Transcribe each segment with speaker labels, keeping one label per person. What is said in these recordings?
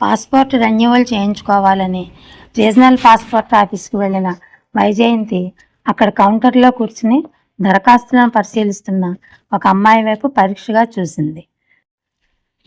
Speaker 1: Passport renewal చేయించుకోవాలని regional passport ఆఫీస్కి వెళ్ళిన వైజయంతి అక్కడ కౌంటర్లో కూర్చుని దరఖాస్తులను పరిశీలిస్తున్న ఒక అమ్మాయి వైపు పరీక్షగా చూసింది.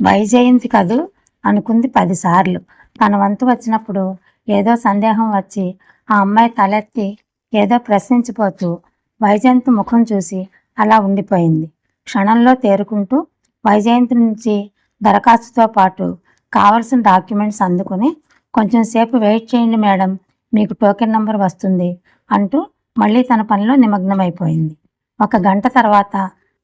Speaker 1: వైజయంతి కదు? అనుకుంది పదిసార్లు. తన వంతు వచ్చినప్పుడు ఏదో సందేహం వచ్చి ఆ అమ్మాయి తలెత్తి ఏదో ప్రశ్నించిపోతూ వైజయంతి ముఖం చూసి అలా ఉండిపోయింది. క్షణంలో తేరుకుంటూ వైజయంతి నుంచి దరఖాస్తుతో పాటు కావలసిన డాక్యుమెంట్స్ అందుకుని కొంచెం సేపు వెయిట్ చేయండి మేడం మీకు టోకెన్ నంబర్ వస్తుంది అంటూ మళ్ళీ తన పనిలో నిమగ్నమైపోయింది. ఒక గంట తర్వాత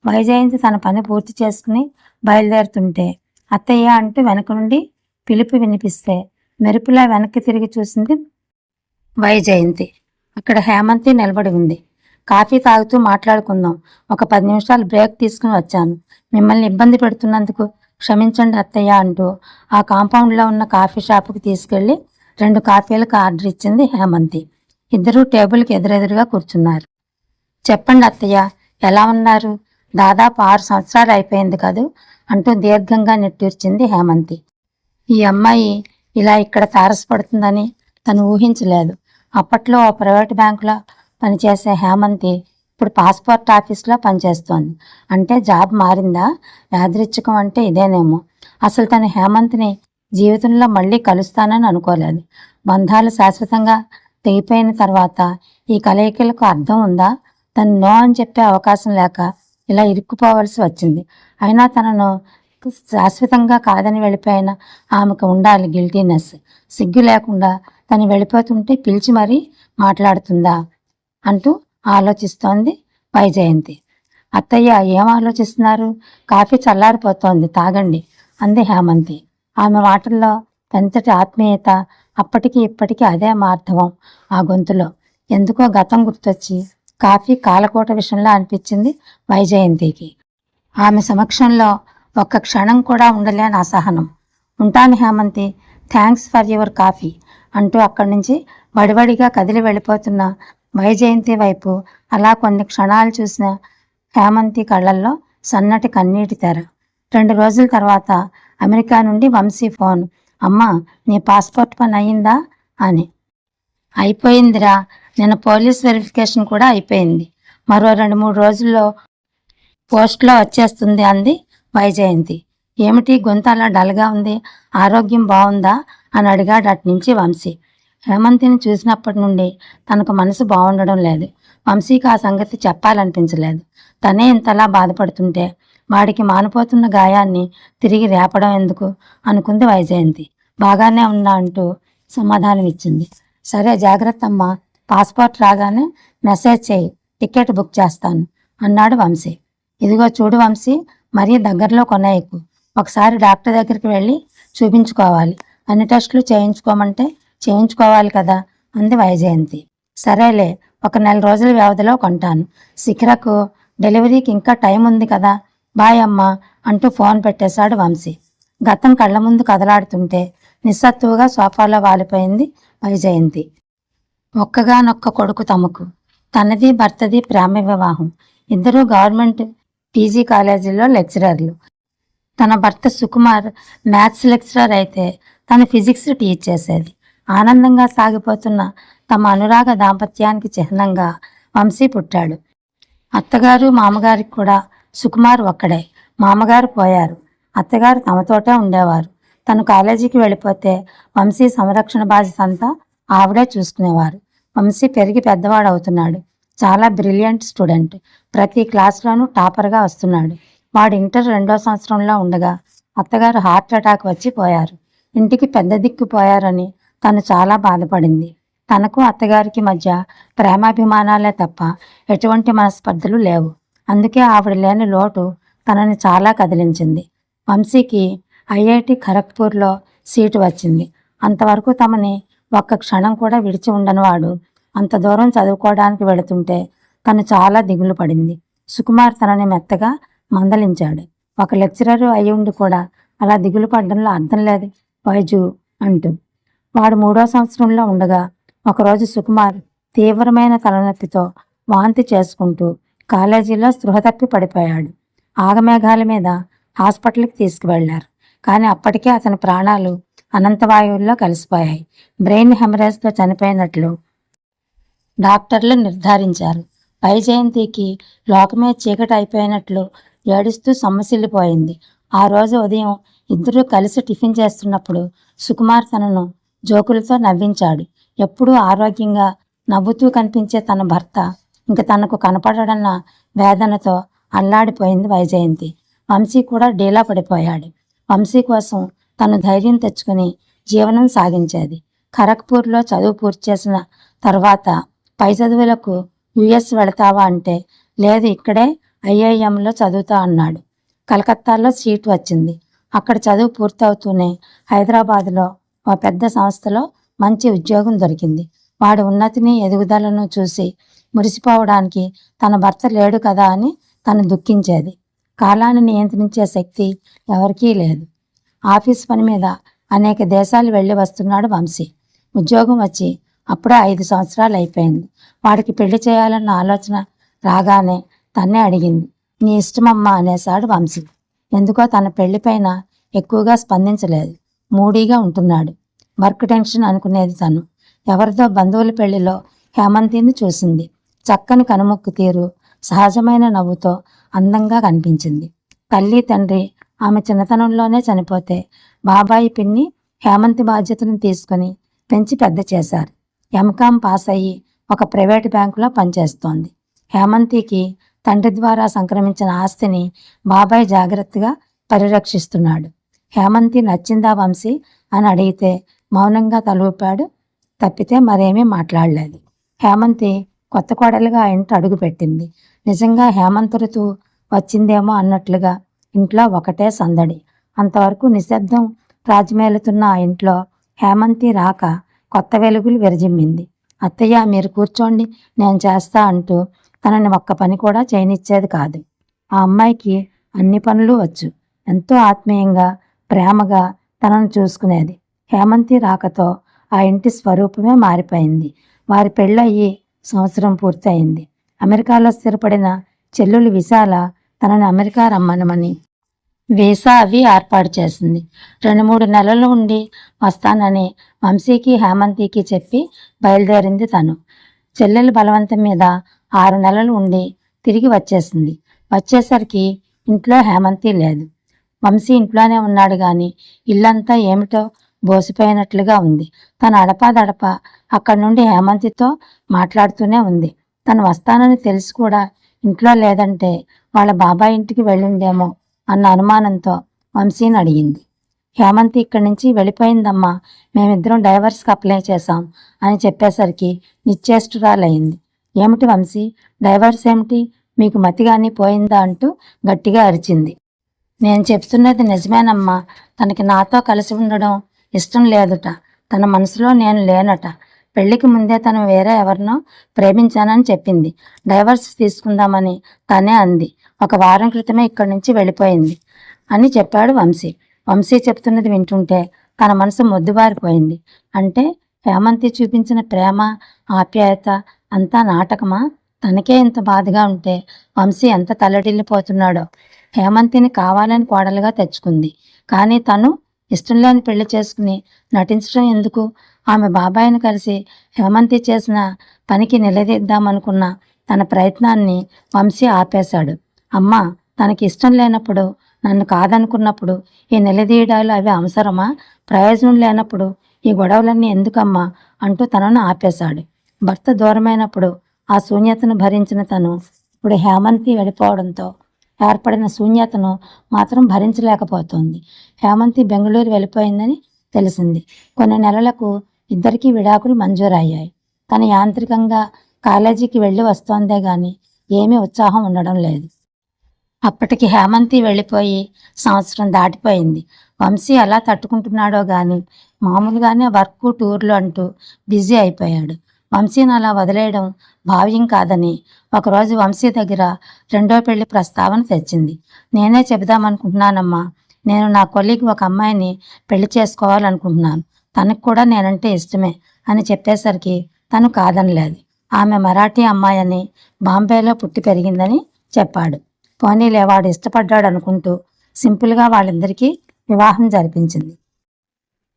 Speaker 1: వైజయంతి తన పని పూర్తి చేసుకుని బయలుదేరుతుంటే అత్తయ్య అంటూ వెనక నుండి పిలుపు వినిపిస్తే మెరుపులా వెనక్కి తిరిగి చూసింది వైజయంతి. అక్కడ హేమంతి నిలబడి ఉంది. కాఫీ తాగుతూ మాట్లాడుకుందాం ఒక పది నిమిషాలు బ్రేక్ తీసుకుని వచ్చాను. మిమ్మల్ని ఇబ్బంది పెడుతున్నందుకు క్షమించండి అత్తయ్య అంటూ ఆ కాంపౌండ్లో ఉన్న కాఫీ షాపుకి తీసుకెళ్ళి రెండు కాఫీలకు ఆర్డర్ ఇచ్చింది హేమంతి. ఇద్దరూ టేబుల్కి ఎదురెదురుగా కూర్చున్నారు. చెప్పండి అత్తయ్య ఎలా ఉన్నారు? దాదాపు ఆరు సంవత్సరాలు అయిపోయింది కదూ? అంటూ దీర్ఘంగా నిట్టూర్చింది హేమంతి. ఈ అమ్మాయి ఇలా ఇక్కడ తారసపడుతుందని తను ఊహించలేదు. అప్పట్లో ఓ ప్రైవేట్ బ్యాంకులో పనిచేసే హేమంతి ఇప్పుడు పాస్పోర్ట్ ఆఫీస్లో పనిచేస్తోంది. అంటే జాబ్ మారిందా? యాదృచ్ఛికం అంటే ఇదేనేమో. అసలు తను హేమంత్ని జీవితంలో మళ్ళీ కలుస్తానని అనుకోలేదు. బంధాలు శాశ్వతంగా తెగిపోయిన తర్వాత ఈ కలయికలకు అర్థం ఉందా? తను నో అని చెప్పే అవకాశం లేక ఇలా ఇరుక్కుపోవలసి వచ్చింది. అయినా తనను శాశ్వతంగా కాదని వెళ్ళిపోయిన ఆమెకు ఉండాలి గిల్టీనెస్ సిగ్గు లేకుండా తను వెళ్ళిపోతుంటే పిలిచి మరీ మాట్లాడుతుందా? అంటూ ఆలోచిస్తోంది. వైజయంతి అత్తయ్య ఏం ఆలోచిస్తున్నారు? కాఫీ చల్లారిపోతోంది. తాగండి అంది హేమంతి. ఆమె మాటల్లో ఎంతటి ఆత్మీయత అప్పటికి ఇప్పటికీ అదే మార్ధవం ఆ గొంతులో. ఎందుకో గతం గుర్తొచ్చి కాఫీ కాలకోట విషయంలో అనిపించింది వైజయంతికి ఆమె సమక్షంలో ఒక్క క్షణం కూడా ఉండలేని అసహనం. ఉంటాను Hemanthi. Thanks for your coffee అంటూ అక్కడి నుంచి వడివడిగా కదిలి వెళ్ళిపోతున్న వైజయంతి వైపు అలా కొన్ని క్షణాలు చూసిన హేమంతి కళ్ళల్లో సన్నటి కన్నీటి తెర. రెండు రోజుల తర్వాత అమెరికా నుండి వంశీ ఫోన్. అమ్మా నీ పాస్పోర్ట్ పని అయిందా? అని. అయిపోయిందిరా. నిన్న పోలీస్ వెరిఫికేషన్ కూడా అయిపోయింది. మరో రెండు మూడు రోజుల్లో పోస్ట్లో వచ్చేస్తుంది అంది వైజయంతి. ఏమిటి గొంతు అలా డల్గా ఉంది? ఆరోగ్యం బాగుందా? అని అడిగాడు అటు నుంచి వంశీ. హేమంతిని చూసినప్పటి నుండి తనకు మనసు బాగుండడం లేదు. వంశీకి ఆ సంగతి చెప్పాలనిపించలేదు. తనే ఇంతలా బాధపడుతుంటే వాడికి మానిపోతున్న గాయాన్ని తిరిగి రేపడం ఎందుకు? అనుకుంది వైజయంతి. బాగానే ఉన్నా అంటూ సమాధానం ఇచ్చింది సరే జాగ్రత్త అమ్మ. పాస్పోర్ట్ రాగానే మెసేజ్ చేయి. టికెట్ బుక్ చేస్తాను అన్నాడు వంశీ. ఇదిగో చూడు వంశీ మరీ దగ్గరలో కొనేయకు. ఒకసారి డాక్టర్ దగ్గరికి వెళ్ళి చూపించుకోవాలి. అన్ని టెస్టులు చేయించుకోమంటే చేయించుకోవాలి కదా అంది వైజయంతి. సరేలే ఒక నెల రోజుల వ్యవధిలో కొంటాను. శిఖరకు డెలివరీకి ఇంకా టైం ఉంది కదా బాయ్ అమ్మా అంటూ ఫోన్ పెట్టేశాడు వంశీ. గతం కళ్ళ ముందు కదలాడుతుంటే నిస్సత్తువుగా సోఫాలో వాలిపోయింది వైజయంతి. ఒక్కగానొక్క కొడుకు తమకు. తనది భర్తది ప్రేమ వివాహం. ఇద్దరూ గవర్నమెంట్ పీజీ కాలేజీలో లెక్చరర్లు. తన భర్త సుకుమార్ మ్యాథ్స్ లెక్చరర్ అయితే తన ఫిజిక్స్ టీచ్ చేసేది. ఆనందంగా సాగిపోతున్న తమ అనురాగ దాంపత్యానికి చిహ్నంగా వంశీ పుట్టాడు. అత్తగారు మామగారికి కూడా సుకుమార్ ఒక్కడే. మామగారు పోయారు. అత్తగారు తమతోటే ఉండేవారు. తను కాలేజీకి వెళ్ళిపోతే వంశీ సంరక్షణ బాధ్యత అంతా ఆవిడే చూసుకునేవారు. వంశీ పెరిగి పెద్దవాడు అవుతున్నాడు చాలా బ్రిలియంట్ స్టూడెంట్. ప్రతి క్లాస్లోనూ టాపర్గా వస్తున్నాడు. వాడు ఇంటర్ రెండో సంవత్సరంలో ఉండగా అత్తగారు హార్ట్ అటాక్ వచ్చి పోయారు. ఇంటికి పెద్ద దిక్కు పోయారని తను చాలా బాధపడింది. తనకు అత్తగారికి మధ్య ప్రేమాభిమానాలే తప్ప ఎటువంటి మనస్పర్ధలు లేవు. అందుకే ఆవిడ లేని లోటు తనని చాలా కదిలించింది. వంశీకి ఐఐటి ఖరగ్పూర్లో సీటు వచ్చింది. అంతవరకు తమని ఒక్క క్షణం కూడా విడిచి ఉండనివాడు. అంత దూరం చదువుకోవడానికి వెళుతుంటే తను చాలా దిగులు పడింది. సుకుమార్ తనని మెత్తగా మందలించాడు. ఒక లెక్చరర్ అయి ఉండి కూడా అలా దిగులు పడడంలో అర్థం లేదు. వైజు అంటూ వాడు మూడో సంవత్సరంలో ఉండగా ఒకరోజు సుకుమార్ తీవ్రమైన తలనొప్పితో వాంతి చేసుకుంటూ కాలేజీలో స్పృహ తప్పి పడిపోయాడు. ఆగమేఘాల మీద హాస్పిటల్కి తీసుకువెళ్ళారు కానీ అప్పటికే అతని ప్రాణాలు అనంతవాయువుల్లో కలిసిపోయాయి. బ్రెయిన్ హెమరేజ్తో చనిపోయినట్లు డాక్టర్లు నిర్ధారించారు. పై జయంతికి లోకమే చీకటి అయిపోయినట్లు ఏడుస్తూ సొమ్మసిల్లిపోయింది. ఆ రోజు ఉదయం ఇద్దరూ కలిసి టిఫిన్ చేస్తున్నప్పుడు సుకుమార్ తనను జోకులతో నవ్వించాడు. ఎప్పుడూ ఆరోగ్యంగా నవ్వుతూ కనిపించే తన భర్త ఇంక తనకు కనపడడన్న వేదనతో అల్లాడిపోయింది వైజయంతి. వంశీ కూడా డీలా పడిపోయాడు. వంశీ కోసం తను ధైర్యం తెచ్చుకుని జీవనం సాగించేది. ఖరగ్పూర్లో చదువు పూర్తి చేసిన తర్వాత పై చదువులకు యుఎస్ వెళతావా అంటే లేదు ఇక్కడే ఐఐఎంలో చదువుతా అన్నాడు. కలకత్తాలో సీట్ వచ్చింది. అక్కడ చదువు పూర్తవుతూనే హైదరాబాద్లో ఓ పెద్ద సంస్థలో మంచి ఉద్యోగం దొరికింది. వాడి ఉన్నతిని ఎదుగుదలను చూసి మురిసిపోవడానికి తన భర్త లేడు కదా అని తను దుఃఖించేది. కాలాన్ని నియంత్రించే శక్తి ఎవరికీ లేదు. ఆఫీస్ పని మీద అనేక దేశాలు వెళ్ళి వస్తున్నాడు వంశీ. ఉద్యోగం వచ్చి అప్పుడే ఐదు సంవత్సరాలు అయిపోయింది. వాడికి పెళ్ళి చేయాలన్న ఆలోచన రాగానే తన్నే అడిగింది. నీ ఇష్టమమ్మా అనేసాడు వంశీ. ఎందుకో తన పెళ్ళిపైన ఎక్కువగా స్పందించలేదు. మూడీగా ఉంటున్నాడు. వర్క్ టెన్షన్ అనుకునేది తను. ఎవరిదో బంధువుల పెళ్ళిలో హేమంతిని చూసింది. చక్కని కనుముక్కు తీరు సహజమైన నవ్వుతో అందంగా కనిపించింది. తల్లి తండ్రి ఆమె చిన్నతనంలోనే చనిపోతే బాబాయి పిన్ని హేమంతి బాధ్యతను తీసుకుని పెంచి పెద్ద చేశారు. ఎంకామ్ పాస్ అయ్యి ఒక ప్రైవేట్ బ్యాంకులో పనిచేస్తోంది. హేమంతికి తండ్రి ద్వారా సంక్రమించిన ఆస్తిని బాబాయ్ జాగ్రత్తగా పరిరక్షిస్తున్నాడు. హేమంతి నచ్చిందా వంశీ అని అడిగితే మౌనంగా తలూపాడు. తప్పితే మరేమీ మాట్లాడలేదు. హేమంతి కొత్త కోడలుగా ఆ ఇంట అడుగుపెట్టింది నిజంగా హేమంత ఋతువు వచ్చిందేమో అన్నట్లుగా ఇంట్లో ఒకటే సందడి. అంతవరకు నిశ్శబ్దం రాజమేలుతున్న ఆ ఇంట్లో హేమంతి రాక కొత్త వెలుగులు విరజిమ్మింది. అత్తయ్య మీరు కూర్చోండి నేను చేస్తా అంటూ తనని ఒక్క పని కూడా చేయనిచ్చేది కాదు. ఆ అమ్మాయికి అన్ని పనులు వచ్చు. ఎంతో ఆత్మీయంగా ప్రేమగా తనను చూసుకునేది. హేమంతి రాకతో ఆ ఇంటి స్వరూపమే మారిపోయింది. వారి పెళ్ళయ్యి సంవత్సరం పూర్తయింది. అమెరికాలో స్థిరపడిన చెల్లులు విశాల తనని అమెరికా రమ్మనమని వీసా అవి ఏర్పాటు చేసింది. రెండు మూడు నెలలు ఉండి వస్తానని వంశీకి హేమంతికి చెప్పి బయలుదేరింది తను. చెల్లెలు బలవంతం మీద ఆరు నెలలు ఉండి తిరిగి వచ్చేసింది. వచ్చేసరికి ఇంట్లో హేమంతి లేదు. వంశీ ఇంట్లోనే ఉన్నాడు కానీ ఇల్లంతా ఏమిటో బోసిపోయినట్లుగా ఉంది. తన అడపాదడప అక్కడి నుండి హేమంతితో మాట్లాడుతూనే ఉంది. తను వస్తానని తెలిసి కూడా ఇంట్లో లేదంటే వాళ్ళ బాబాయ్ ఇంటికి వెళ్ళిందేమో అన్న అనుమానంతో వంశీని అడిగింది. హేమంతి ఇక్కడి నుంచి వెళ్ళిపోయిందమ్మా మేమిద్దరం డైవర్స్కి అప్లై చేశాం అని చెప్పేసరికి నిశ్చేష్టురాలయ్యింది ఏమిటి వంశీ డైవర్స్ ఏమిటి? మీకు మతిగాని పోయిందా అంటూ గట్టిగా అరిచింది. నేను చెప్తున్నది నిజమేనమ్మా తనకి నాతో కలిసి ఉండడం ఇష్టం లేదుట. తన మనసులో నేను లేనట. పెళ్ళికి ముందే తను వేరే ఎవరినో ప్రేమించానని చెప్పింది. డైవర్స్ తీసుకుందామని తనే అంది. ఒక వారం క్రితమే ఇక్కడి నుంచి వెళ్ళిపోయింది అని చెప్పాడు వంశీ. వంశీ చెప్తున్నది వింటుంటే తన మనసు మొద్దుబారిపోయింది అంటే హేమంతి చూపించిన ప్రేమ ఆప్యాయత అంతా నాటకమా? తనకే ఇంత బాధగా ఉంటే వంశీ ఎంత తల్లడిల్లిపోతున్నాడో హేమంతిని కావాలని కోడలుగా తెచ్చుకుంది. కానీ తను ఇష్టంలోని పెళ్ళి చేసుకుని నటించడం ఎందుకు? ఆమె బాబాయిని కలిసి హేమంతి చేసిన పనికి నిలదీద్దామనుకున్న తన ప్రయత్నాన్ని వంశీ ఆపేశాడు. అమ్మా తనకి ఇష్టం లేనప్పుడు నన్ను కాదనుకున్నప్పుడు ఈ నిలదీయడాలు అవి అవసరమా? ప్రయోజనం లేనప్పుడు ఈ గొడవలన్నీ ఎందుకమ్మా? అంటూ తనను ఆపేశాడు. భర్త దూరమైనప్పుడు ఆ శూన్యతను భరించిన తను ఇప్పుడు హేమంతి వెళ్ళిపోవడంతో ఏర్పడిన శూన్యతను మాత్రం భరించలేకపోతోంది. హేమంతి బెంగళూరు వెళ్ళిపోయిందని తెలిసింది. కొన్ని నెలలకు ఇద్దరికీ విడాకులు మంజూరయ్యాయి. తను యాంత్రికంగా కాలేజీకి వెళ్ళి వస్తోందే గాని ఏమీ ఉత్సాహం ఉండడం లేదు. అప్పటికి హేమంతి వెళ్ళిపోయి సంవత్సరం దాటిపోయింది. వంశీ ఎలా తట్టుకుంటున్నాడో గాని మామూలుగానే వర్క్ టూర్లు అంటూ బిజీ అయిపోయాడు. వంశీని అలా వదిలేయడం భావ్యం కాదని ఒకరోజు వంశీ దగ్గర రెండో పెళ్ళి ప్రస్తావన తెచ్చింది. నేనే చెబుదామనుకుంటున్నానమ్మా. నేను నా కొలీగ్ ఒక అమ్మాయిని పెళ్ళి చేసుకోవాలనుకుంటున్నాను. తనకు కూడా నేనంటే ఇష్టమే అని చెప్పేసరికి తను కాదనలేదు. ఆమె మరాఠీ అమ్మాయి అని బాంబేలో పుట్టి పెరిగిందని చెప్పాడు. పోనీలే వాడు ఇష్టపడ్డాడు అనుకుంటూ సింపుల్గా వాళ్ళిద్దరికీ వివాహం జరిపించింది.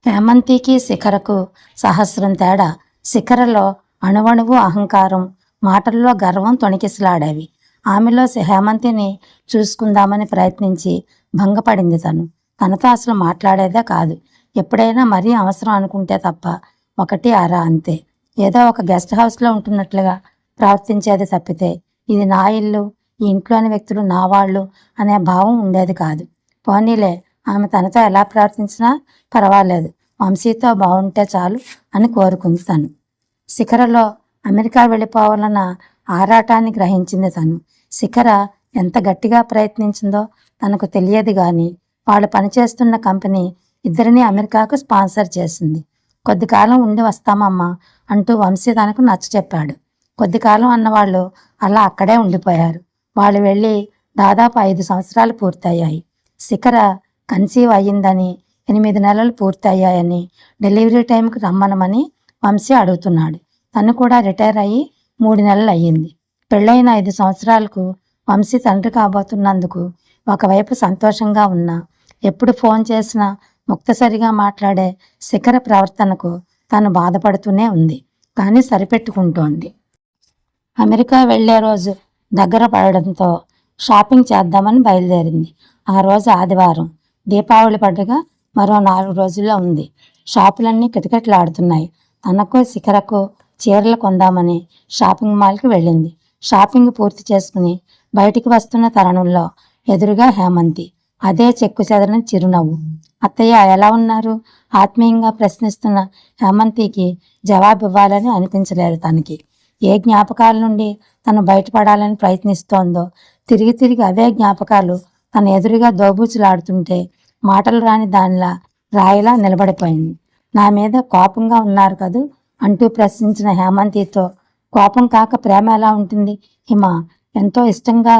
Speaker 1: హేమంతికి శిఖరకు సహస్రం తేడా శిఖరలో అణువణువు అహంకారం మాటల్లో గర్వం తొణికిసలాడేవి. ఆమెలో హేమంతిని చూసుకుందామని ప్రయత్నించి భంగపడింది తను. తనతో అసలు మాట్లాడేదే కాదు. ఎప్పుడైనా మరీ అవసరం అనుకుంటే తప్ప ఒకటి అరా అంతే. ఏదో ఒక గెస్ట్ హౌస్లో ఉంటున్నట్లుగా ప్రవర్తించేది తప్పితే ఇది నా ఇల్లు ఈ ఇంట్లోని వ్యక్తులు నా వాళ్ళు అనే భావం ఉండేది కాదు. పోనీలే ఆమె తనతో ఎలా ప్రవర్తించినా పర్వాలేదు. వంశీతో బాగుంటే చాలు అని కోరుకుంది తను. శిఖరలో అమెరికా వెళ్ళిపోవాలన్న ఆరాటాన్ని గ్రహించింది తను. శిఖర ఎంత గట్టిగా ప్రయత్నించిందో తనకు తెలియదు కానీ వాళ్ళు పనిచేస్తున్న కంపెనీ ఇద్దరిని అమెరికాకు స్పాన్సర్ చేసింది. కొద్ది కాలం ఉండి వస్తామమ్మా అంటూ వంశీ తనకు నచ్చ చెప్పాడు. కొద్ది కాలం అన్నవాళ్ళు అలా అక్కడే ఉండిపోయారు. వాళ్ళు వెళ్ళి దాదాపు ఐదు సంవత్సరాలు పూర్తయ్యాయి. శిఖర కన్సీవ్ అయ్యిందని ఎనిమిది నెలలు పూర్తయ్యాయని డెలివరీ టైంకి రమ్మనమని వంశీ అడుగుతున్నాడు. తను కూడా రిటైర్ అయ్యి మూడు నెలలు అయ్యింది. పెళ్ళైన ఐదు సంవత్సరాలకు వంశీ తండ్రి కాబోతున్నందుకు ఒకవైపు సంతోషంగా ఉన్నా ఎప్పుడు ఫోన్ చేసినా ముక్తసరిగా మాట్లాడే శిఖర ప్రవర్తనకు తను బాధపడుతూనే ఉంది. కానీ సరిపెట్టుకుంటోంది. అమెరికా వెళ్ళే రోజు దగ్గర పడడంతో షాపింగ్ చేద్దామని బయలుదేరింది. ఆ రోజు ఆదివారం. దీపావళి పండుగ మరో నాలుగు రోజుల్లో ఉంది. షాపులన్నీ కిటకిటలాడుతున్నాయి. తనకు శిఖరకు చీరలు కొందామని షాపింగ్ మాల్కి వెళ్ళింది. షాపింగ్ పూర్తి చేసుకుని బయటికి వస్తున్న తరుణంలో ఎదురుగా హేమంతి. అదే చెక్కు చెదరని చిరునవ్వు. అత్తయ్య ఎలా ఉన్నారు? ఆత్మీయంగా ప్రశ్నిస్తున్న హేమంతికి జవాబు ఇవ్వాలని అనిపించలేదు తనకి. ఏ జ్ఞాపకాల నుండి తను బయటపడాలని ప్రయత్నిస్తోందో తిరిగి తిరిగి అవే జ్ఞాపకాలు తన ఎదురుగా దోబూచులాడుతుంటే మాటలు రాని దానిలా రాయిలా నిలబడిపోయింది. నా మీద కోపంగా ఉన్నారు కదూ? అంటూ ప్రశ్నించిన హేమంతితో కోపం కాక ప్రేమ ఎలా ఉంటుంది? హిమ ఎంతో ఇష్టంగా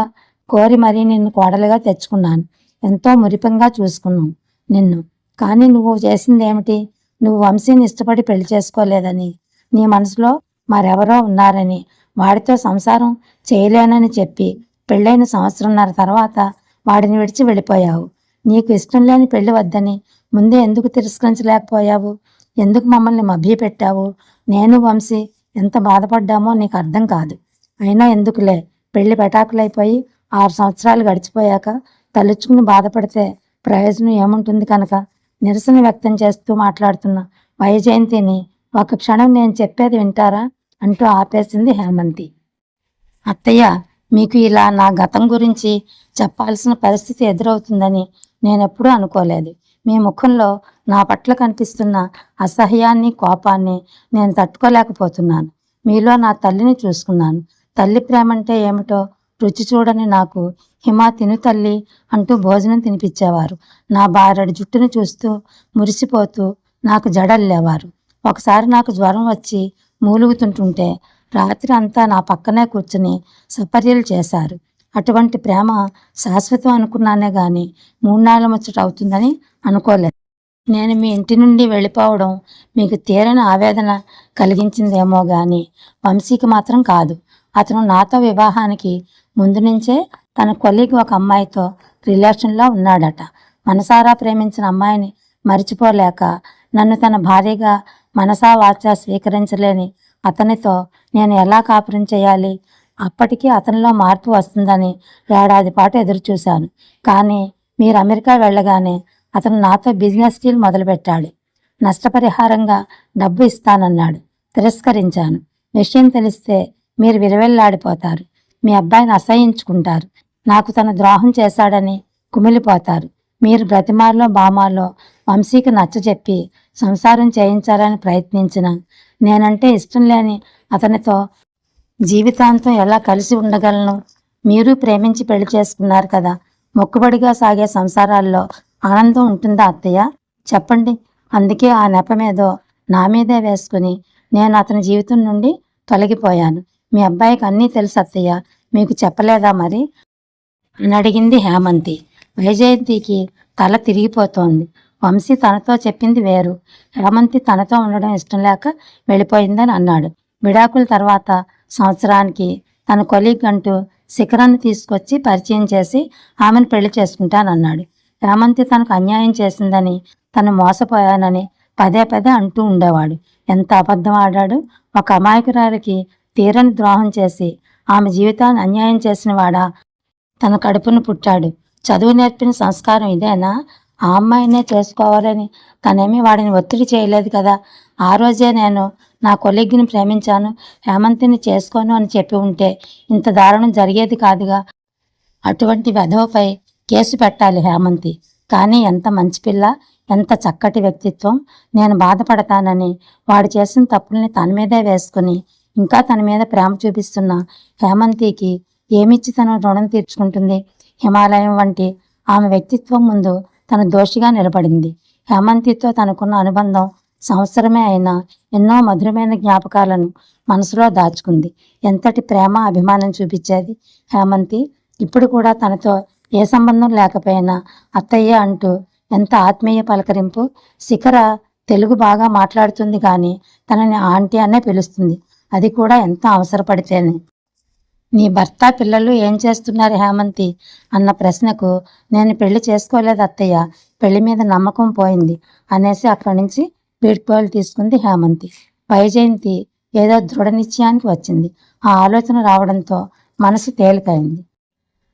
Speaker 1: కోరి మరీ నిన్ను కోడలుగా తెచ్చుకున్నాను. ఎంతో మురిపంగా చూసుకున్నాను నిన్ను. కానీ నువ్వు చేసింది ఏమిటి? నువ్వు వంశీని ఇష్టపడి పెళ్ళి చేసుకోలేదని నీ మనసులో మరెవరో ఉన్నారని వాడితో సంసారం చేయలేనని చెప్పి పెళ్ళైన సంవత్సరంన్నర తర్వాత వాడిని విడిచి వెళ్ళిపోయావు. నీకు ఇష్టం లేని పెళ్ళి వద్దని ముందే ఎందుకు తిరస్కరించలేకపోయావు? ఎందుకు మమ్మల్ని మభ్యపెట్టావు? నేను వంశీ ఎంత బాధపడ్డామో నీకు అర్థం కాదు. అయినా ఎందుకులే? పెళ్ళి పెటాకులైపోయి ఆరు సంవత్సరాలు గడిచిపోయాక తలుచుకుని బాధపడితే ప్రయోజనం ఏముంటుంది కనుక? నిరసన వ్యక్తం చేస్తూ మాట్లాడుతున్న వైజయంతిని ఒక క్షణం నేను చెప్పేది వింటారా? అంటూ ఆపేసింది హేమంతి. అత్తయ్య మీకు ఇలా నా గతం గురించి చెప్పాల్సిన పరిస్థితి ఎదురవుతుందని నేనెప్పుడూ అనుకోలేదు. మీ ముఖంలో నా పట్ల కనిపిస్తున్న అసహ్యాన్ని కోపాన్ని నేను తట్టుకోలేకపోతున్నాను. మీలో నా తల్లిని చూసుకున్నాను. తల్లి ప్రేమంటే ఏమిటో రుచి చూడని నాకు హిమా తిను తల్లి అంటూ భోజనం తినిపించేవారు. నా బారెడు జుట్టును చూస్తూ మురిసిపోతూ నాకు జడల్లేవారు. ఒకసారి నాకు జ్వరం వచ్చి మూలుగుతుంటుంటే రాత్రి అంతా నా పక్కనే కూర్చుని సపర్యలు చేశారు. అటువంటి ప్రేమ శాశ్వతం అనుకున్నానే కానీ మూడు ముచ్చట అవుతుందని అనుకోలేదు. నేను మీ ఇంటి నుండి వెళ్ళిపోవడం మీకు తీరని ఆవేదన కలిగించిందేమో కానీ వంశీకి మాత్రం కాదు. అతను నాతో వివాహానికి ముందు నుంచే తన కొలీగ్ ఒక అమ్మాయితో రిలేషన్లో ఉన్నాడట. మనసారా ప్రేమించిన అమ్మాయిని మరిచిపోలేక నన్ను తన భార్యగా మనసా వాచా స్వీకరించలేని అతనితో నేను ఎలా కాపురం చేయాలి? అప్పటికీ అతనిలో మార్పు వస్తుందని ఏడాది పాటు ఎదురుచూశాను. కానీ మీరు అమెరికా వెళ్ళగానే అతను నాతో బిజినెస్ డీల్ మొదలుపెట్టాడు. నష్టపరిహారంగా డబ్బు ఇస్తానన్నాడు. తిరస్కరించాను. విషయం తెలిస్తే మీరు విలువెల్లాడిపోతారు మీ అబ్బాయిని అసహించుకుంటారు. నాకు తన ద్రోహం చేశాడని కుమిలిపోతారు. మీరు బ్రతిమార్లో బామార్లో వంశీకి నచ్చజెప్పి సంసారం చేయించాలని ప్రయత్నించిన నేనంటే ఇష్టం లేని అతనితో జీవితాంతం ఎలా కలిసి ఉండగలను? మీరు ప్రేమించి పెళ్ళి చేసుకున్నారు కదా. మొక్కుబడిగా సాగే సంసారాల్లో ఆనందం ఉంటుందా అత్తయ్య? చెప్పండి. అందుకే ఆ నెపమేదో నా మీదే వేసుకుని నేను అతని జీవితం నుండి తొలగిపోయాను. మీ అబ్బాయికి అన్నీ తెలుసు అత్తయ్య. మీకు చెప్పలేదా మరి? అని అడిగింది హేమంతి. వైజయంతికి తల తిరిగిపోతోంది. వంశీ తనతో చెప్పింది వేరు. హేమంతి తనతో ఉండడం ఇష్టం లేక వెళ్ళిపోయిందని అన్నాడు. విడాకుల తర్వాత సంవత్సరానికి తన కొలీగ్ అంటూ శిఖరాన్ని తీసుకొచ్చి పరిచయం చేసి ఆమెను పెళ్ళి చేసుకుంటానన్నాడు. హేమంతి తనకు అన్యాయం చేసిందని తను మోసపోయానని పదే పదే అంటూ ఉండేవాడు. ఎంత అబద్ధం ఆడాడు! ఒక అమాయకురాలికి తీరని ద్రోహం చేసి ఆమె జీవితాన్ని అన్యాయం చేసిన వాడా! తన కడుపును పుట్టాడు. చదువు నేర్పిన సంస్కారం ఇదేనా? ఆ అమ్మాయినే చేసుకోవాలని తనేమీ వాడిని ఒత్తిడి చేయలేదు కదా. ఆ రోజే నేను నా కొలిగ్గిని ప్రేమించాను. హేమంతిని చేసుకోను అని చెప్పి ఉంటే ఇంత దారుణం జరిగేది కాదుగా. అటువంటి వెధవపై కేసు పెట్టాలి హేమంతి. కానీ ఎంత మంచి పిల్ల ఎంత చక్కటి వ్యక్తిత్వం. నేను బాధపడతానని వాడు చేసిన తప్పుల్ని తన మీదే వేసుకుని ఇంకా తన మీద ప్రేమ చూపిస్తున్న హేమంతికి ఏమిచ్చి తన రుణం తీర్చుకుంటుంది. హిమాలయం వంటి ఆమె వ్యక్తిత్వం ముందు తన దోషిగా నిలబడింది. హేమంతితో తనకున్న అనుబంధం సంవత్సరమే అయినా ఎన్నో మధురమైన జ్ఞాపకాలను మనసులో దాచుకుంది. ఎంతటి ప్రేమ అభిమానం చూపించేది హేమంతి? ఇప్పుడు కూడా తనతో ఏ సంబంధం లేకపోయినా అత్తయ్య అంటూ ఎంత ఆత్మీయ పలకరింపు? శిఖర తెలుగు బాగా మాట్లాడుతుంది కానీ తనని ఆంటీ అనే పిలుస్తుంది. అది కూడా ఎంత అవసరపడితేనే. నీ భర్త పిల్లలు ఏం చేస్తున్నారు హేమంతి? అన్న ప్రశ్నకు నేను పెళ్ళి చేసుకోలేదు అత్తయ్య పెళ్ళి మీద నమ్మకం పోయింది అనేసి అక్కడి నుంచి వీడ్కోలు తీసుకుంది హేమంతి. వైజయంతి ఏదో దృఢ నిశ్చయానికి వచ్చింది. ఆ ఆలోచన రావడంతో మనసు తేలికైంది.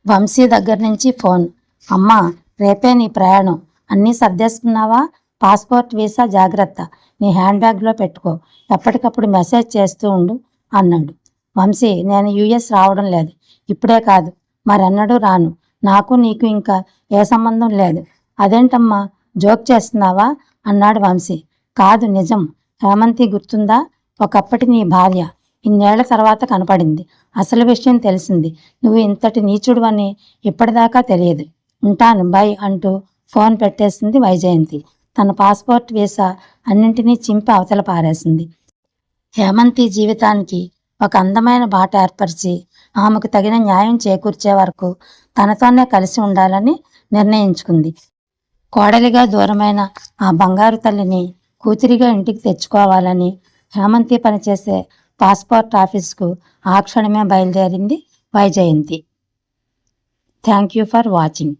Speaker 1: వంశీ దగ్గర నుంచి ఫోన్ అమ్మా రేపే నీ ప్రయాణం. అన్నీ సర్దేసుకున్నావా? పాస్పోర్ట్ వీసా జాగ్రత్త. నీ హ్యాండ్ బ్యాగ్లో పెట్టుకో. ఎప్పటికప్పుడు మెసేజ్ చేస్తూ ఉండు అన్నాడు. వంశీ నేను యుఎస్ రావడం లేదు. ఇప్పుడే కాదు. మరెన్నడూ రాను. నాకు నీకు ఇంకా ఏ సంబంధం లేదు. అదేంటమ్మా? జోక్ చేస్తున్నావా? అన్నాడు వంశీ. కాదు నిజం. హేమంతి గుర్తుందా? ఒకప్పటి నీ భార్య. ఇన్నేళ్ళ తర్వాత కనపడింది. అసలు విషయం తెలిసింది. నువ్వు ఇంతటి నీచుడు అని ఇప్పటిదాకా తెలియదు. ఉంటాను బై అంటూ ఫోన్ పెట్టేసింది వైజయంతి. తన పాస్పోర్ట్ వీసా అన్నింటినీ చింపి అవతల పారేసింది. హేమంతి జీవితానికి ఒక అందమైన బాట ఏర్పరిచి ఆమెకు తగిన న్యాయం చేకూర్చే వరకు తనతోనే కలిసి ఉండాలని నిర్ణయించుకుంది. కోడలిగా దూరమైన ఆ బంగారు తల్లిని కూతురిగా ఇంటికి తెచ్చుకోవాలని హేమంతి పనిచేసే పాస్పోర్ట్ ఆఫీస్కు ఆ క్షణమే బయలుదేరింది Vyjayanthi. Thank you for watching.